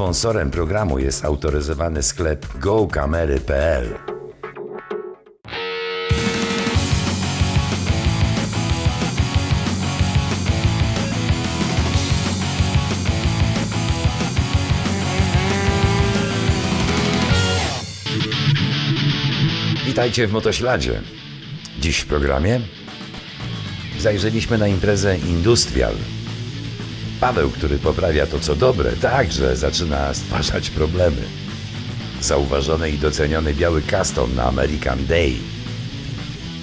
Sponsorem programu jest autoryzowany sklep gokamery.pl. Witajcie w Motośladzie. Dziś w programie zajrzeliśmy na imprezę Industrial. Paweł, który poprawia to co dobre, także zaczyna stwarzać problemy. Zauważony i doceniony biały custom na American Day.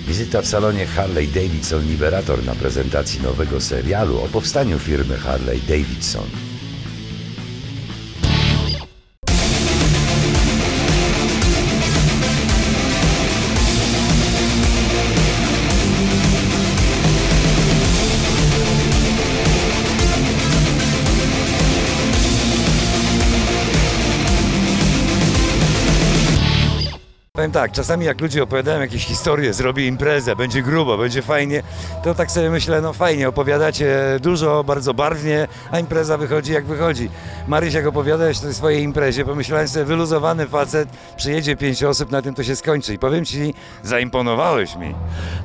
Wizyta w salonie Harley Davidson Liberator na prezentacji nowego serialu o powstaniu firmy Harley Davidson. Powiem tak, czasami jak ludzie opowiadają jakieś historie, zrobię imprezę, będzie grubo, będzie fajnie, to tak sobie myślę, no fajnie, opowiadacie dużo, bardzo barwnie, a impreza wychodzi jak wychodzi. Maryś, jak opowiadałeś o swojej imprezie, pomyślałem sobie, wyluzowany facet, przyjedzie pięć osób, na tym to się skończy. I powiem ci, zaimponowałeś mi.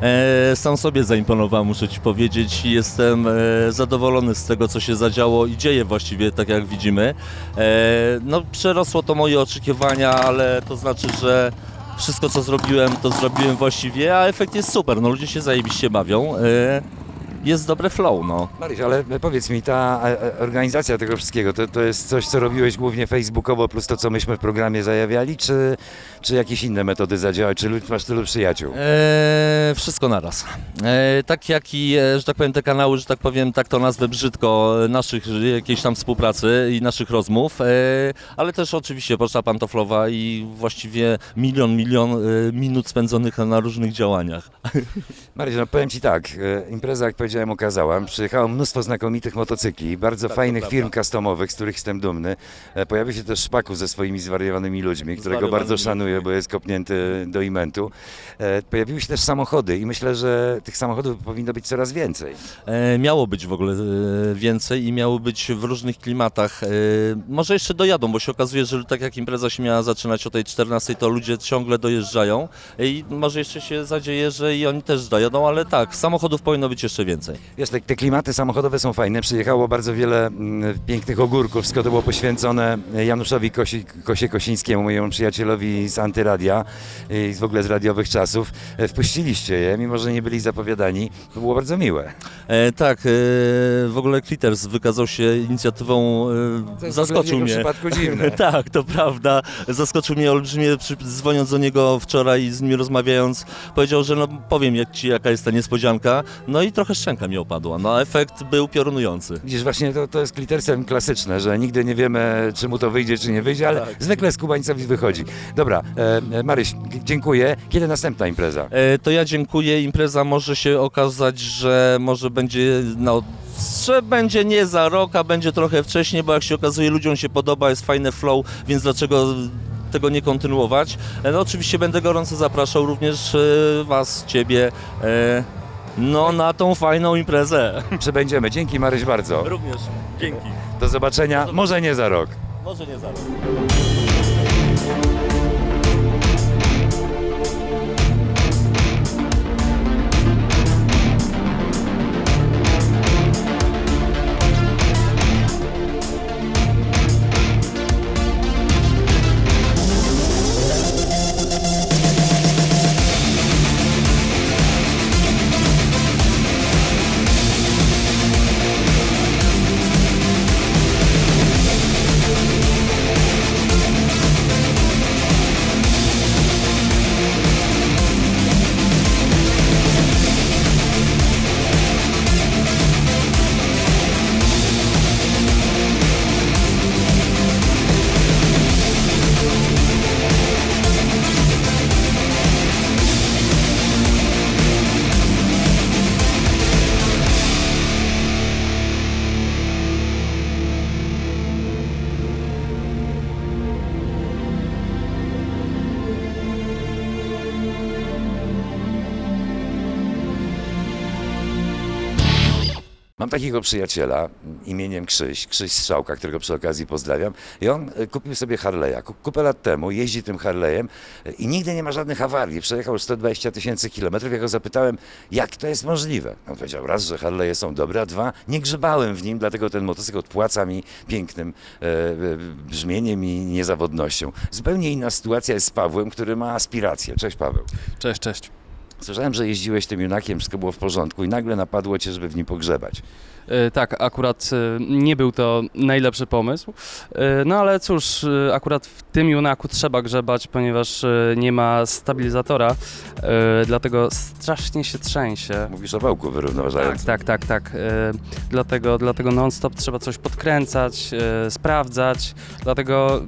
E, sam sobie zaimponowałem, muszę Ci powiedzieć. Jestem e, zadowolony z tego, co się zadziało i dzieje właściwie, tak jak widzimy. E, no, przerosło to moje oczekiwania, ale to znaczy, że wszystko, co zrobiłem, to zrobiłem właściwie, a efekt jest super. No, ludzie się zajebiście bawią. Jest dobre flow, no. Maryś, ale powiedz mi, ta e, e, organizacja tego wszystkiego, to, to jest coś, co robiłeś głównie facebookowo, plus to, co myśmy w programie zajawiali, czy, czy jakieś inne metody zadziałały, czy masz tylu przyjaciół? E, wszystko naraz. E, tak jak i, e, że tak powiem, te kanały, że tak powiem, tak to nazwę brzydko, naszych jakiejś tam współpracy i naszych rozmów, e, ale też oczywiście Poczta Pantoflowa i właściwie milion, milion minut spędzonych na różnych działaniach. Maryś, no powiem Ci tak, impreza, jak powiedziałem, okazała. Przyjechało mnóstwo znakomitych motocykli, bardzo Tak, fajnych firm customowych, z których jestem dumny. E, Pojawił się też Szpaku ze swoimi zwariowanymi ludźmi, którego bardzo szanuję, bo jest kopnięty do imentu. E, Pojawiły się też samochody i myślę, że tych samochodów powinno być coraz więcej. E, miało być w ogóle e, więcej i miało być w różnych klimatach. E, może jeszcze dojadą, bo się okazuje, że tak jak impreza się miała zaczynać o tej 14, to ludzie ciągle dojeżdżają i może jeszcze się zadzieje, że i oni też dojadą, ale tak, samochodów powinno być jeszcze więcej. Wiesz, te, te klimaty samochodowe są fajne. Przyjechało bardzo wiele mm, pięknych ogórków. Wszystko to było poświęcone Januszowi Kosi, Kosie Kosińskiemu, mojemu przyjacielowi z Antyradia i z w ogóle z radiowych czasów. E, Wpuściliście je, mimo że nie byli zapowiadani. To było bardzo miłe. E, tak, e, w ogóle Clitters wykazał się inicjatywą, e, zaskoczył w mnie. przypadku dziwne. tak, to prawda. Zaskoczył mnie olbrzymie, przy, dzwoniąc do niego wczoraj i z nim rozmawiając, powiedział, że no powiem jak ci jaka jest ta niespodzianka, no i trochę szczęka mi opadła, no efekt był piorunujący. Widzisz, właśnie to, to jest klitersem klasyczne, że nigdy nie wiemy, czy mu to wyjdzie, czy nie wyjdzie, ale Tak. zwykle z Kubańcowi wychodzi. Dobra, e, Maryś, dziękuję. Kiedy następna impreza? E, to ja dziękuję, impreza może się okazać, że może będzie, no, że będzie nie za rok, a będzie trochę wcześniej, bo jak się okazuje ludziom się podoba, jest fajne flow, więc dlaczego tego nie kontynuować. E, No oczywiście będę gorąco zapraszał również e, Was, Ciebie, e, no na tą fajną imprezę. Przebędziemy. Dzięki Maryś bardzo. Również, dzięki. Do zobaczenia, może nie za rok. Może nie za takiego przyjaciela imieniem Krzyś, Krzyś Strzałka, którego przy okazji pozdrawiam. I on e, kupił sobie Harley'a. Ku- Kupę lat temu jeździ tym Harley'em e, i nigdy nie ma żadnych awarii. Przejechał już 120 tysięcy kilometrów. Ja go zapytałem, jak to jest możliwe. On powiedział, raz, że Harley'e są dobre, a dwa, nie grzebałem w nim, dlatego ten motocykl odpłaca mi pięknym e, e, brzmieniem i niezawodnością. Zupełnie inna sytuacja jest z Pawłem, który ma aspiracje. Cześć Paweł. Cześć, cześć. Słyszałem, że jeździłeś tym junakiem, wszystko było w porządku i nagle napadło cię, żeby w nim pogrzebać. E, Tak, akurat e, nie był to najlepszy pomysł. E, No ale cóż, akurat w tym junaku trzeba grzebać, ponieważ nie ma stabilizatora, dlatego strasznie się trzęsie. Mówisz o wałku Tak, wyrównuważającym. tak, tak, tak. E, Dlatego, dlatego non-stop trzeba coś podkręcać, sprawdzać. Dlatego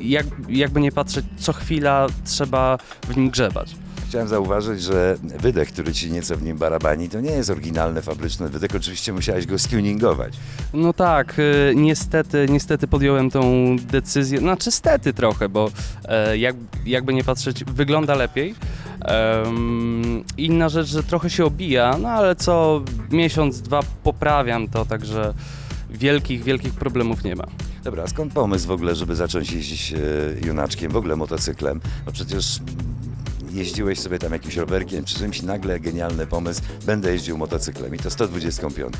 jak, jakby nie patrzeć, co chwila trzeba w nim grzebać. Chciałem zauważyć, że wydech, który ci nieco w nim barabani, to nie jest oryginalny, fabryczny wydech. Oczywiście musiałeś go stuningować. No tak, y, niestety, niestety podjąłem tą decyzję, znaczy stety trochę, bo e, jak, jakby nie patrzeć, wygląda lepiej. Em, inna rzecz, że trochę się obija, no ale co miesiąc, dwa poprawiam to, także wielkich, wielkich problemów nie ma. Dobra, skąd pomysł w ogóle, żeby zacząć jeździć e, junaczkiem, w ogóle motocyklem? No przecież jeździłeś sobie tam jakimś rowerkiem, czy czymś nagle genialny pomysł, będę jeździł motocyklem i to 125.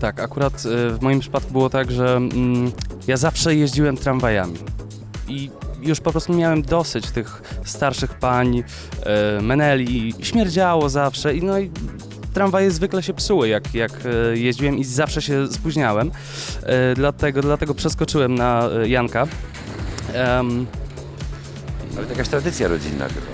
Tak, akurat y, w moim przypadku było tak, że mm, ja zawsze jeździłem tramwajami i już po prostu miałem dosyć tych starszych pań, y, meneli, śmierdziało zawsze i no i tramwaje zwykle się psuły, jak, jak y, jeździłem i zawsze się spóźniałem, dlatego, dlatego przeskoczyłem na Janka. Em, Ale to jakaś tradycja rodzinna chyba.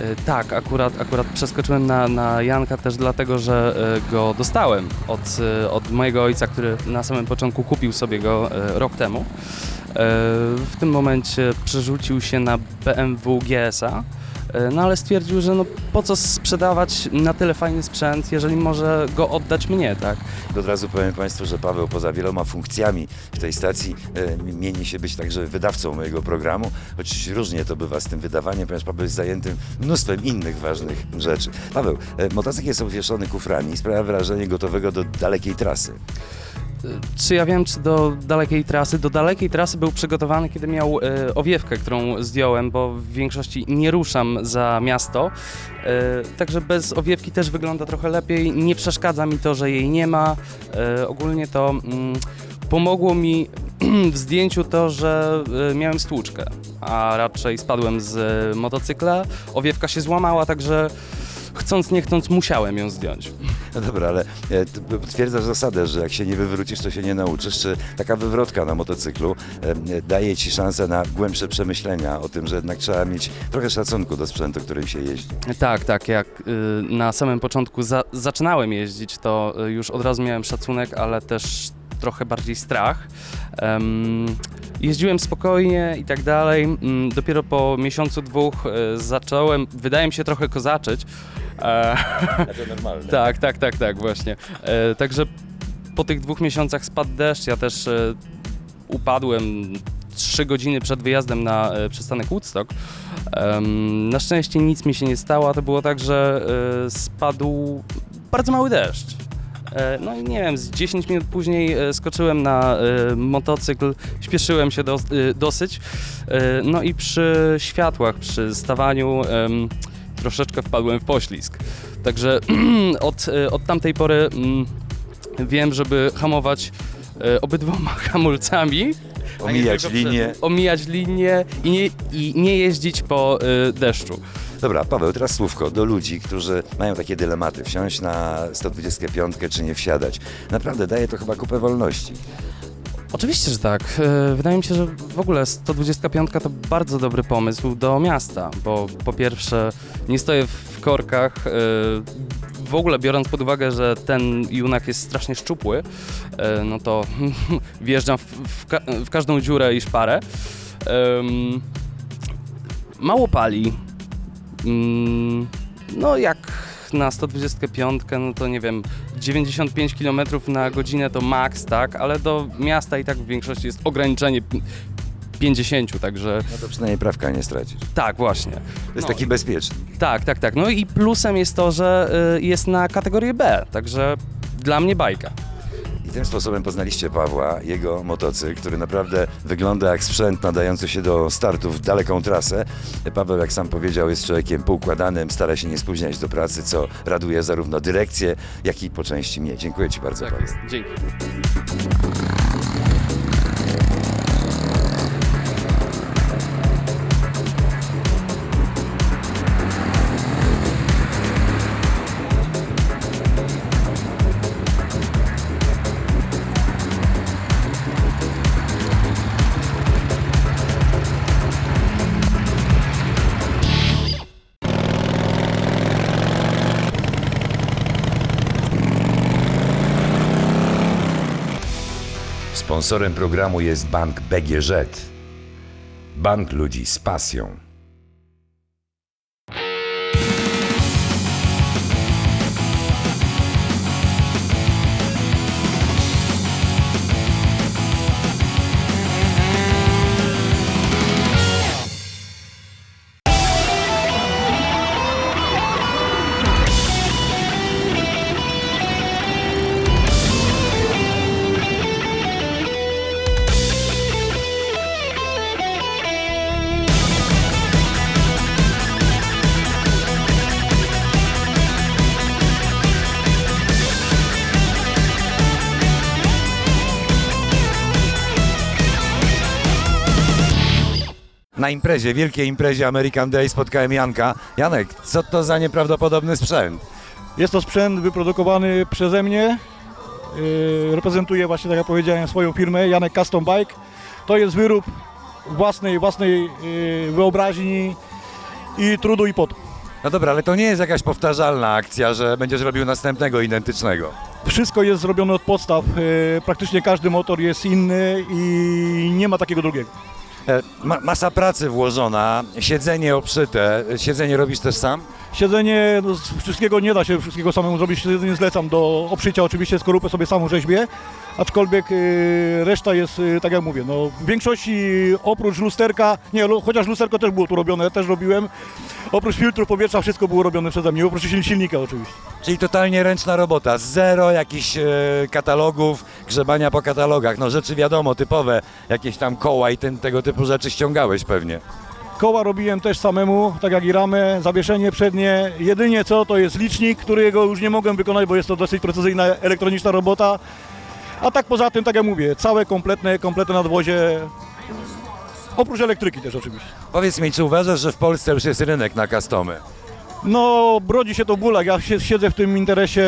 E, Tak, akurat, akurat przeskoczyłem na, na Janka też dlatego, że e, go dostałem od, e, od mojego ojca, który na samym początku kupił sobie go rok temu. W tym momencie przerzucił się na BMW GS-a, no ale stwierdził, że no po co sprzedawać na tyle fajny sprzęt, jeżeli może go oddać mnie, tak? Od razu powiem Państwu, że Paweł poza wieloma funkcjami w tej stacji e, mieni się być także wydawcą mojego programu, choć różnie to bywa z tym wydawaniem, ponieważ Paweł jest zajęty mnóstwem innych ważnych rzeczy. Paweł, e, motocykl jest obwieszony kuframi i sprawia wrażenie gotowego do dalekiej trasy. Czy ja wiem, czy do dalekiej trasy? Do dalekiej trasy był przygotowany, kiedy miał e, owiewkę, którą zdjąłem, bo w większości nie ruszam za miasto. E, także bez owiewki też wygląda trochę lepiej. Nie przeszkadza mi to, że jej nie ma. E, ogólnie to mm, pomogło mi w zdjęciu to, że e, miałem stłuczkę, a raczej spadłem z e, motocykla. Owiewka się złamała, także chcąc nie chcąc musiałem ją zdjąć. No dobra, ale e, potwierdzasz zasadę, że jak się nie wywrócisz, to się nie nauczysz. Czy taka wywrotka na motocyklu e, daje ci szansę na głębsze przemyślenia o tym, że jednak trzeba mieć trochę szacunku do sprzętu, którym się jeździ? Tak, tak. Jak y, na samym początku za, zaczynałem jeździć, to y, już od razu miałem szacunek, ale też trochę bardziej strach. Em, jeździłem spokojnie i tak dalej. Mm, Dopiero po miesiącu, dwóch y, zacząłem, wydaje mi się, trochę kozaczyć. E, To normalne. tak, tak, tak, tak, właśnie. E, także po tych dwóch miesiącach spadł deszcz, ja też e, upadłem trzy godziny przed wyjazdem na przystanek Woodstock. Na szczęście nic mi się nie stało, a to było tak, że spadł bardzo mały deszcz. No i nie wiem, z 10 minut później skoczyłem na motocykl, śpieszyłem się dos, dosyć. No i przy światłach, przy stawaniu troszeczkę wpadłem w poślizg. Także od, e, od tamtej pory mm, wiem, żeby hamować e, obydwoma hamulcami. Omijać linię. Omijać linię i nie, i nie jeździć po e, deszczu. Dobra, Paweł, teraz słówko do ludzi, którzy mają takie dylematy, wsiąść na 125 czy nie wsiadać. Naprawdę daje to chyba kupę wolności. Oczywiście, że tak. E, Wydaje mi się, że w ogóle 125 to bardzo dobry pomysł do miasta, bo po pierwsze nie stoję w korkach. e, W ogóle biorąc pod uwagę, że ten junak jest strasznie szczupły, e, no to wjeżdżam w, w, w każdą dziurę i szparę. Mało pali. Mm, No jak na 125, no to nie wiem, 95 km na godzinę to maks, tak, ale do miasta i tak w większości jest ograniczenie pi- 50, także No to przynajmniej prawka nie stracisz. tak, właśnie. To jest No. taki bezpieczny. Tak, tak, tak. No i plusem jest to, że y, jest na kategorię B, także dla mnie bajka. Tym sposobem poznaliście Pawła, jego motocykl, który naprawdę wygląda jak sprzęt nadający się do startów w daleką trasę. Paweł, jak sam powiedział, jest człowiekiem poukładanym, stara się nie spóźniać do pracy, co raduje zarówno dyrekcję, jak i po części mnie. Dziękuję Ci bardzo, Tak Paweł. Dzięki. Sponsorem programu jest bank BGŻ. Bank ludzi z pasją. Na imprezie, wielkiej imprezie American Day spotkałem Janka. Janek, co to za nieprawdopodobny sprzęt? Jest to sprzęt wyprodukowany przeze mnie. Yy, reprezentuję właśnie, tak jak powiedziałem, swoją firmę Janek Custom Bike. To jest wyrób własnej, własnej yy, wyobraźni i trudu i potu. No dobra, ale to nie jest jakaś powtarzalna akcja, że będziesz robił następnego identycznego. Wszystko jest zrobione od podstaw. Yy, praktycznie każdy motor jest inny i nie ma takiego drugiego. E, Ma, masa pracy włożona, siedzenie obszyte. Siedzenie robisz też sam? Siedzenie, no, z wszystkiego nie da się wszystkiego samemu zrobić, siedzenie zlecam do obszycia, oczywiście skorupę sobie samą rzeźbię, aczkolwiek y, reszta jest, y, tak jak mówię, no, w większości oprócz lusterka, nie, lu- chociaż lusterko też było tu robione, też robiłem, oprócz filtrów powietrza wszystko było robione przeze mnie, oprócz sil- silnika oczywiście. Czyli totalnie ręczna robota, zero jakichś e, katalogów, grzebania po katalogach. No rzeczy wiadomo, typowe, jakieś tam koła i ten, tego typu rzeczy ściągałeś pewnie. Koła robiłem też samemu, tak jak i ramę, zawieszenie przednie. Jedynie co to jest licznik, którego już nie mogłem wykonać, bo jest to dosyć precyzyjna elektroniczna robota. A tak poza tym, tak jak mówię, całe kompletne, kompletne nadwozie. Oprócz elektryki też oczywiście. Powiedz mi, czy uważasz, że w Polsce już jest rynek na customy? No, brodzi się to w bólach. Ja siedzę w tym interesie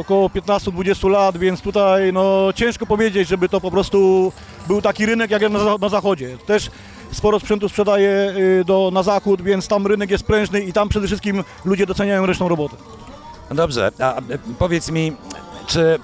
około 15-20 lat, więc tutaj no, ciężko powiedzieć, żeby to po prostu był taki rynek jak na, na zachodzie. Też sporo sprzętu sprzedaję y, do, na zachód, więc tam rynek jest prężny i tam przede wszystkim ludzie doceniają ręczną robotę. Dobrze, a powiedz mi, czy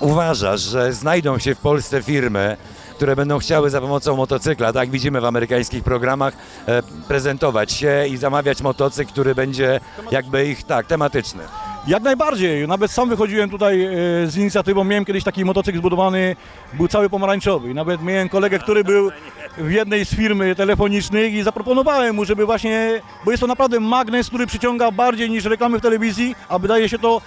uważasz, że znajdą się w Polsce firmy, które będą chciały za pomocą motocykla, tak widzimy w amerykańskich programach, e, prezentować się i zamawiać motocykl, który będzie jakby ich, tak, tematyczny. Jak najbardziej. Nawet sam wychodziłem tutaj e, z inicjatywą. Miałem kiedyś taki motocykl zbudowany, był cały pomarańczowy. Nawet miałem kolegę, który był w jednej z firmy telefonicznych i zaproponowałem mu, żeby właśnie, bo jest to naprawdę magnes, który przyciąga bardziej niż reklamy w telewizji, a wydaje się to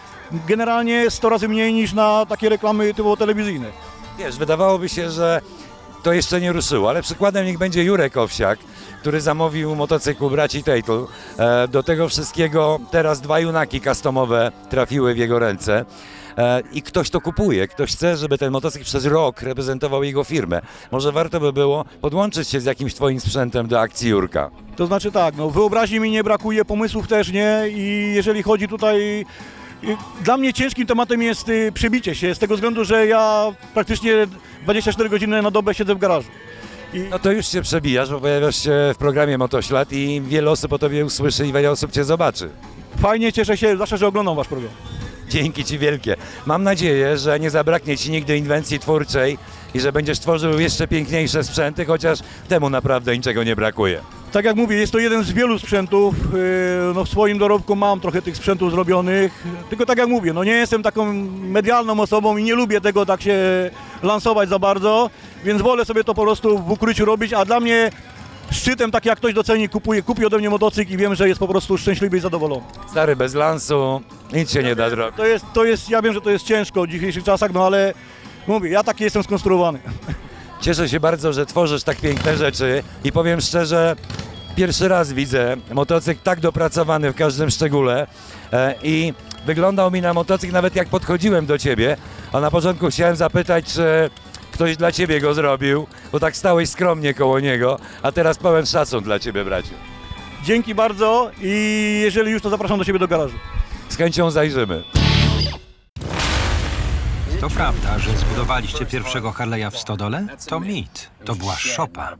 generalnie 100 razy mniej niż na takie reklamy typowo telewizyjne. Wiesz, wydawałoby się, że to jeszcze nie ruszyło, ale przykładem niech będzie Jurek Owsiak, który zamówił motocykl braci Tejtl. E, do tego wszystkiego teraz dwa junaki customowe trafiły w jego ręce. E, I ktoś to kupuje, ktoś chce, żeby ten motocykl przez rok reprezentował jego firmę. Może warto by było podłączyć się z jakimś twoim sprzętem do akcji Jurka. To znaczy tak, no wyobraźni mi nie brakuje, pomysłów też nie i jeżeli chodzi tutaj... Dla mnie ciężkim tematem jest y, przebicie się, z tego względu, że ja praktycznie 24 godziny na dobę siedzę w garażu. I No to już się przebijasz, bo pojawiasz się w programie Motoślad i wiele osób o tobie usłyszy i wiele osób cię zobaczy. fajnie, cieszę się, zawsze, że oglądam wasz program. Dzięki Ci wielkie. Mam nadzieję, że nie zabraknie Ci nigdy inwencji twórczej i że będziesz tworzył jeszcze piękniejsze sprzęty, chociaż temu naprawdę niczego nie brakuje. Tak jak mówię, jest to jeden z wielu sprzętów. yy, No w swoim dorobku mam trochę tych sprzętów zrobionych. Tylko tak jak mówię, no nie jestem taką medialną osobą i nie lubię tego tak się lansować za bardzo, więc wolę sobie to po prostu w ukryciu robić, a dla mnie szczytem tak jak ktoś doceni, kupuje, kupi ode mnie motocykl i wiem, że jest po prostu szczęśliwy i zadowolony. Stary, bez lansu nic się nie da zrobić. To jest, to jest, ja wiem, że to jest ciężko w dzisiejszych czasach, no ale Mówię, ja taki jestem skonstruowany. Cieszę się bardzo, że tworzysz tak piękne rzeczy i powiem szczerze, pierwszy raz widzę motocykl tak dopracowany w każdym szczególe e, i wyglądał mi na motocykl nawet jak podchodziłem do ciebie, a na początku chciałem zapytać, czy ktoś dla ciebie go zrobił, bo tak stałeś skromnie koło niego, a teraz pełen szacun dla ciebie, braciu. Dzięki bardzo i jeżeli już, to zapraszam do siebie do garażu. Z chęcią zajrzymy. To prawda, że zbudowaliście pierwszego Harley'a w Stodole? To mit. To była szopa.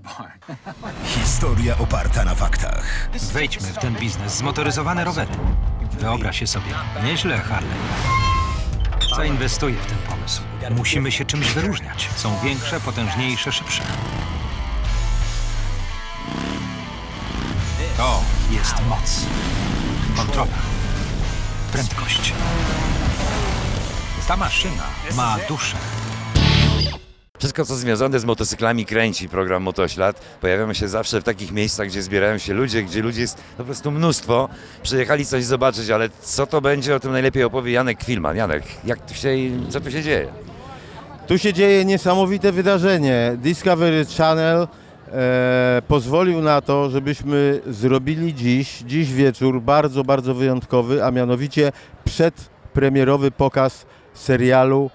Historia oparta na faktach. Wejdźmy w ten biznes. Zmotoryzowane rowery. Wyobraź je sobie. Nieźle, Harley. Zainwestuję w ten pomysł. Musimy się czymś wyróżniać. Są większe, potężniejsze, szybsze. To jest moc. Kontrola. Prędkość. Ta maszyna ma duszę. Wszystko, co związane z motocyklami kręci program Motoślad. Pojawiamy się zawsze w takich miejscach, gdzie zbierają się ludzie, gdzie ludzi jest po prostu mnóstwo. Przyjechali coś zobaczyć, ale co to będzie, o tym najlepiej opowie Janek Kwilman. Janek, jak tu się, co tu się dzieje? Tu się dzieje niesamowite wydarzenie. Discovery Channel e, pozwolił na to, żebyśmy zrobili dziś, dziś wieczór bardzo, bardzo wyjątkowy, a mianowicie przedpremierowy pokaz serialu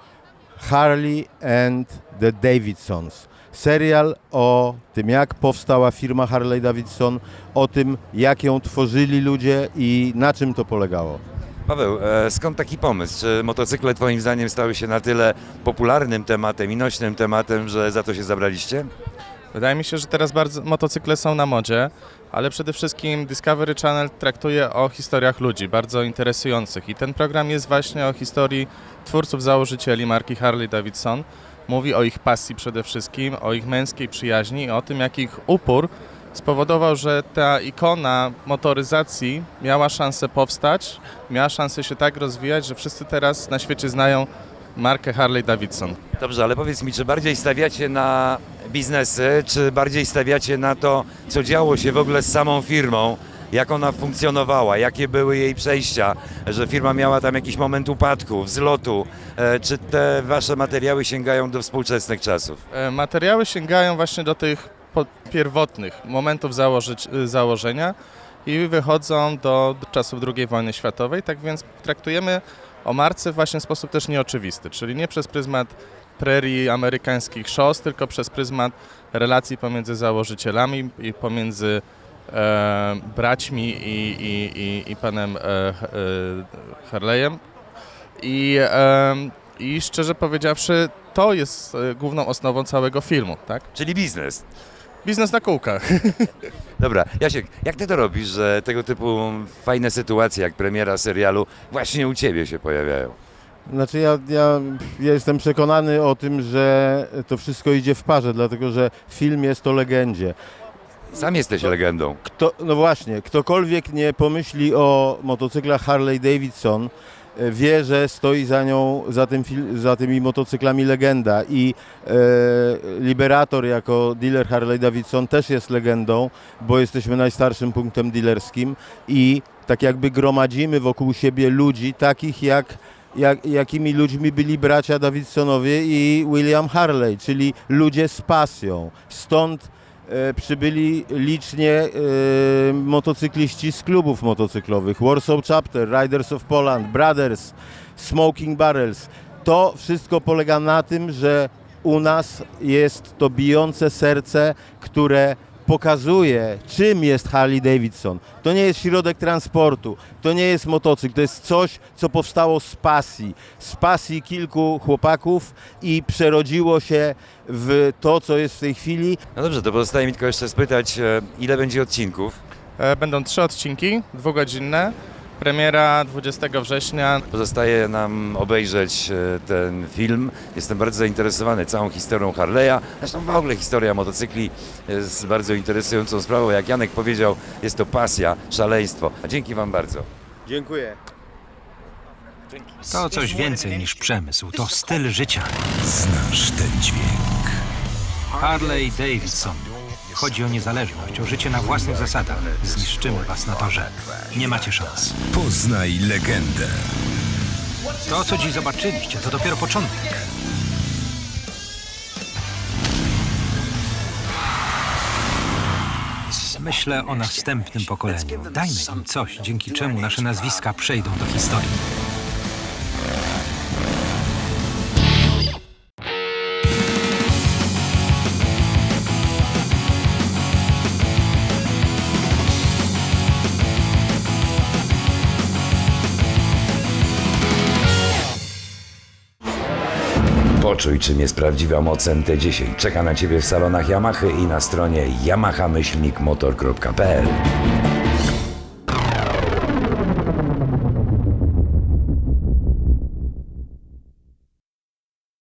Harley and the Davidsons. Serial o tym, jak powstała firma Harley Davidson, o tym, jak ją tworzyli ludzie i na czym to polegało. Paweł, e, skąd taki pomysł? Czy motocykle twoim zdaniem stały się na tyle popularnym tematem i nośnym tematem, że za to się zabraliście? Wydaje mi się, że teraz bardzo motocykle są na modzie, ale przede wszystkim Discovery Channel traktuje o historiach ludzi, bardzo interesujących. I ten program jest właśnie o historii twórców, założycieli marki Harley Davidson. Mówi o ich pasji przede wszystkim, o ich męskiej przyjaźni o tym, jak ich upór spowodował, że ta ikona motoryzacji miała szansę powstać, miała szansę się tak rozwijać, że wszyscy teraz na świecie znają markę Harley Davidson. Dobrze, ale powiedz mi, czy bardziej stawiacie na biznesy, czy bardziej stawiacie na to, co działo się w ogóle z samą firmą, jak ona funkcjonowała, jakie były jej przejścia, że firma miała tam jakiś moment upadku, wzlotu, e, czy te wasze materiały sięgają do współczesnych czasów? E, Materiały sięgają właśnie do tych pierwotnych momentów y, założenia i wychodzą do czasów II wojny światowej, tak więc traktujemy o marce właśnie w sposób też nieoczywisty, czyli nie przez pryzmat prerii amerykańskich szos, tylko przez pryzmat relacji pomiędzy założycielami i pomiędzy e, braćmi i, i, i, i panem e, e, Harley'em. I, em, I szczerze powiedziawszy, to jest e, główną osnową całego filmu, tak? Czyli biznes. Biznes na kółkach. Dobra, Jasiek, jak ty to robisz, że tego typu fajne sytuacje, jak premiera serialu, właśnie u ciebie się pojawiają? Znaczy ja, ja, ja jestem przekonany o tym, że to wszystko idzie w parze, dlatego że film jest o legendzie. Sam jesteś legendą. Kto, no właśnie, ktokolwiek nie pomyśli o motocyklach Harley Davidson, e, wie, że stoi za nią, za, tym, za tymi motocyklami legenda i e, Liberator jako dealer Harley Davidson też jest legendą, bo jesteśmy najstarszym punktem dealerskim i tak jakby gromadzimy wokół siebie ludzi takich jak jak, jakimi ludźmi byli bracia Davidsonowie i William Harley, czyli ludzie z pasją. Stąd e, przybyli licznie e, motocykliści z klubów motocyklowych. Warsaw Chapter, Riders of Poland, Brothers, Smoking Barrels. To wszystko polega na tym, że u nas jest to bijące serce, które pokazuje, czym jest Harley Davidson. To nie jest środek transportu, to nie jest motocykl, to jest coś, co powstało z pasji. Z pasji kilku chłopaków i przerodziło się w to, co jest w tej chwili. No dobrze, to pozostaje mi tylko jeszcze spytać, e, ile będzie odcinków? E, Będą trzy odcinki, dwugodzinne. Premiera 20 września. Pozostaje nam obejrzeć e, ten film. Jestem bardzo zainteresowany całą historią Harley'a. Zresztą w ogóle historia motocykli jest bardzo interesującą sprawą. Jak Janek powiedział, jest to pasja, szaleństwo. A dzięki Wam bardzo. Dziękuję. To coś więcej niż przemysł. To styl życia. Znasz ten dźwięk. Harley Davidson. Chodzi o niezależność, o życie na własnych zasadach. Zniszczymy was na torze. Nie macie szans. Poznaj legendę. To, co dziś zobaczyliście, to dopiero początek. Myślę o następnym pokoleniu. Dajmy im coś, dzięki czemu nasze nazwiska przejdą do historii. Poczuj, czym jest prawdziwa moc MT-10. Czeka na Ciebie w salonach Yamaha i na stronie yamahamyślnikmotor.pl